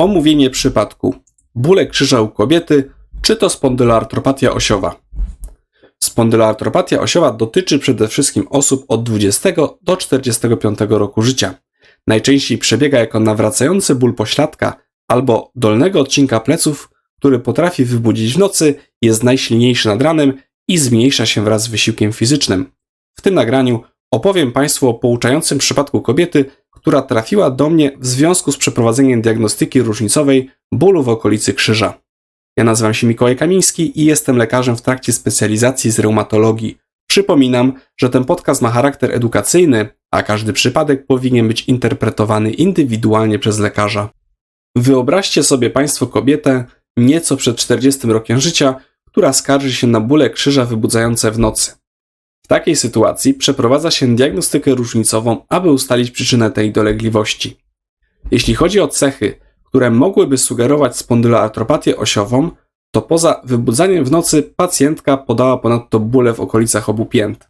Omówienie przypadku. Bóle krzyża u kobiety, czy to spondyloartropatia osiowa? Spondyloartropatia osiowa dotyczy przede wszystkim osób od 20 do 45 roku życia. Najczęściej przebiega jako nawracający ból pośladka albo dolnego odcinka pleców, który potrafi wybudzić w nocy, jest najsilniejszy nad ranem i zmniejsza się wraz z wysiłkiem fizycznym. W tym nagraniu opowiem Państwu o pouczającym przypadku kobiety, która trafiła do mnie w związku z przeprowadzeniem diagnostyki różnicowej bólu w okolicy krzyża. Ja nazywam się Mikołaj Kamiński i jestem lekarzem w trakcie specjalizacji z reumatologii. Przypominam, że ten podcast ma charakter edukacyjny, a każdy przypadek powinien być interpretowany indywidualnie przez lekarza. Wyobraźcie sobie Państwo kobietę nieco przed 40 rokiem życia, która skarży się na bóle krzyża wybudzające w nocy. Takiej sytuacji przeprowadza się diagnostykę różnicową, aby ustalić przyczynę tej dolegliwości. Jeśli chodzi o cechy, które mogłyby sugerować spondyloartropatię osiową, to poza wybudzaniem w nocy pacjentka podała ponadto bóle w okolicach obu pięt.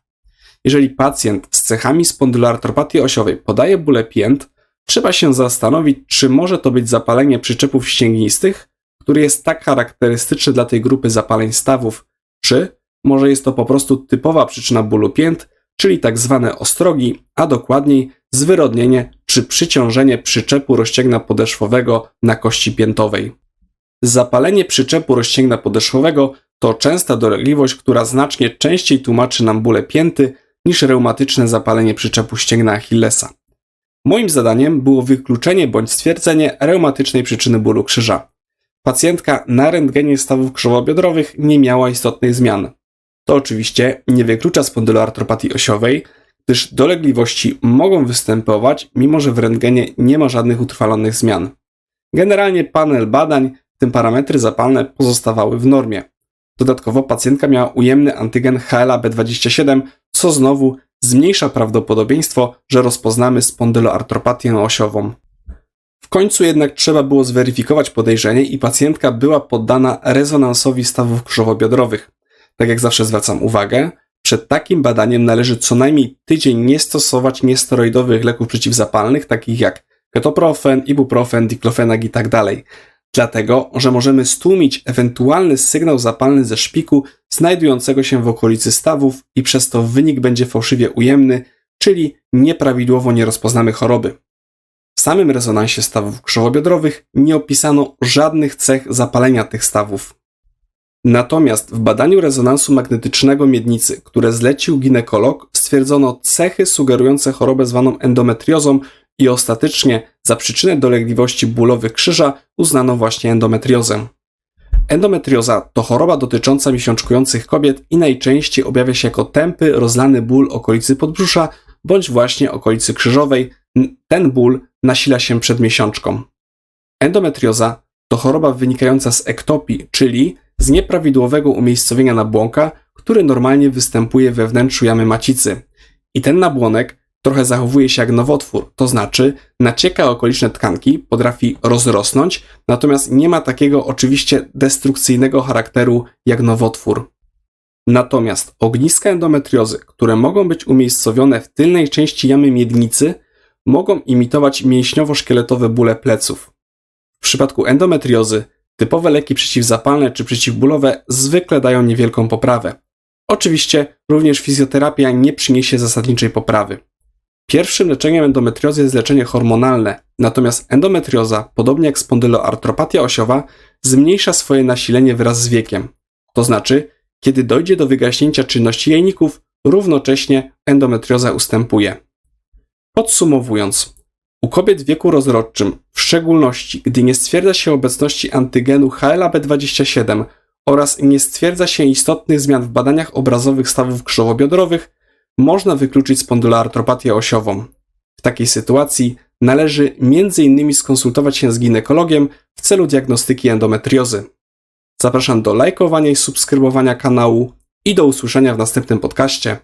Jeżeli pacjent z cechami spondyloartropatii osiowej podaje bóle pięt, trzeba się zastanowić, czy może to być zapalenie przyczepów ścięgnistych, który jest tak charakterystyczny dla tej grupy zapaleń stawów, czy może jest to po prostu typowa przyczyna bólu pięt, czyli tak zwane ostrogi, a dokładniej zwyrodnienie czy przyciążenie przyczepu rozcięgna podeszwowego na kości piętowej. Zapalenie przyczepu rozcięgna podeszwowego to częsta dolegliwość, która znacznie częściej tłumaczy nam bóle pięty niż reumatyczne zapalenie przyczepu ścięgna Achillesa. Moim zadaniem było wykluczenie bądź stwierdzenie reumatycznej przyczyny bólu krzyża. Pacjentka na rentgenie stawów krzywobiodrowych nie miała istotnych zmian. To oczywiście nie wyklucza spondyloartropatii osiowej, gdyż dolegliwości mogą występować, mimo że w rentgenie nie ma żadnych utrwalonych zmian. Generalnie panel badań, w tym parametry zapalne, pozostawały w normie. Dodatkowo pacjentka miała ujemny antygen HLA-B27, co znowu zmniejsza prawdopodobieństwo, że rozpoznamy spondyloartropatię osiową. W końcu jednak trzeba było zweryfikować podejrzenie i pacjentka była poddana rezonansowi stawów krzywobiodrowych. Tak jak zawsze zwracam uwagę, przed takim badaniem należy co najmniej tydzień nie stosować niesteroidowych leków przeciwzapalnych, takich jak ketoprofen, ibuprofen, diklofenag i tak. Dlatego, że możemy stłumić ewentualny sygnał zapalny ze szpiku znajdującego się w okolicy stawów i przez to wynik będzie fałszywie ujemny, czyli nieprawidłowo nie rozpoznamy choroby. W samym rezonansie stawów krzywobiodrowych nie opisano żadnych cech zapalenia tych stawów. Natomiast w badaniu rezonansu magnetycznego miednicy, które zlecił ginekolog, stwierdzono cechy sugerujące chorobę zwaną endometriozą i ostatecznie za przyczynę dolegliwości bólowych krzyża uznano właśnie endometriozę. Endometrioza to choroba dotycząca miesiączkujących kobiet i najczęściej objawia się jako tępy, rozlany ból okolicy podbrzusza bądź właśnie okolicy krzyżowej. Ten ból nasila się przed miesiączką. Endometrioza to choroba wynikająca z ektopii, czyli z nieprawidłowego umiejscowienia nabłonka, który normalnie występuje we wnętrzu jamy macicy. I ten nabłonek trochę zachowuje się jak nowotwór, to znaczy nacieka okoliczne tkanki, potrafi rozrosnąć, natomiast nie ma takiego oczywiście destrukcyjnego charakteru jak nowotwór. Natomiast ogniska endometriozy, które mogą być umiejscowione w tylnej części jamy miednicy, mogą imitować mięśniowo-szkieletowe bóle pleców. W przypadku endometriozy typowe leki przeciwzapalne czy przeciwbólowe zwykle dają niewielką poprawę. Oczywiście również fizjoterapia nie przyniesie zasadniczej poprawy. Pierwszym leczeniem endometriozy jest leczenie hormonalne, natomiast endometrioza, podobnie jak spondyloartropatia osiowa, zmniejsza swoje nasilenie wraz z wiekiem. To znaczy, kiedy dojdzie do wygaśnięcia czynności jajników, równocześnie endometrioza ustępuje. Podsumowując, u kobiet w wieku rozrodczym, w szczególności gdy nie stwierdza się obecności antygenu HLA-B27 oraz nie stwierdza się istotnych zmian w badaniach obrazowych stawów krzywobiodrowych, można wykluczyć spondyloartropatię osiową. W takiej sytuacji należy m.in. skonsultować się z ginekologiem w celu diagnostyki endometriozy. Zapraszam do lajkowania i subskrybowania kanału i do usłyszenia w następnym podcaście.